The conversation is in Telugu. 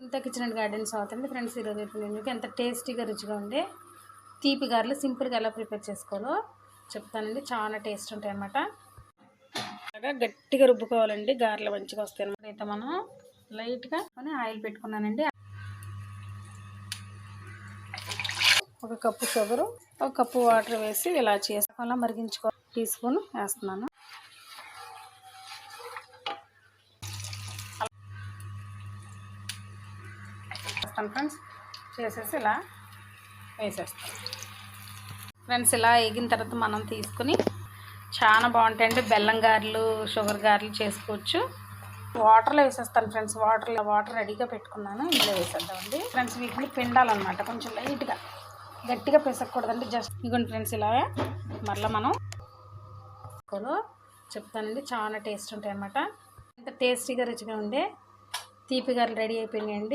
ఇంత కిచెన్ అండ్ గార్డెన్స్ అవుతుంది ఫ్రెండ్స్ ఈరోజు అయితే నేను మీకు ఎంత టేస్టీగా రుచిగా ఉండే తీపి గారెలు సింపుల్గా ఎలా ప్రిపేర్ చేసుకోవాలో చెప్తానండి. చాలా టేస్ట్ ఉంటాయి అన్నమాట. బాగా గట్టిగా రుబ్బుకోవాలండి. గారెలు మంచిగా వస్తాయి అనమాట అయితే మనం లైట్గా కొని ఆయిల్ పెట్టుకున్నానండి. ఒక కప్పు షుగరు ఒక కప్పు వాటర్ వేసి ఇలా చేసుకోవాలా మరిగించుకో టీ స్పూన్ వేస్తున్నాను. చేస్తాను ఫ్రెండ్స్. చేసేసి ఇలా వేసేస్తాను ఫ్రెండ్స్ ఇలా వేగిన తర్వాత మనం తీసుకుని చాలా బాగుంటాయండి బెల్లం గారెలు షుగర్ గారెలు చేసుకోవచ్చు. వాటర్లో వేసేస్తాను ఫ్రెండ్స్. వాటర్లో వాటర్ రెడీగా పెట్టుకున్నాను. ఇందులో వేసేద్దామండి ఫ్రెండ్స్ వీటిని పిండాలన్నమాట. కొంచెం లైట్గా గట్టిగా పిసకూడదండి జస్ట్ ఇదిగోండి ఫ్రెండ్స్ ఇలా మరలా మనం చెప్తానండి చాలా టేస్ట్ ఉంటాయి అన్నమాట ఇంత టేస్టీగా రుచిగా ఉండే తీపి గారెలు రెడీ అయిపోయినాయండి.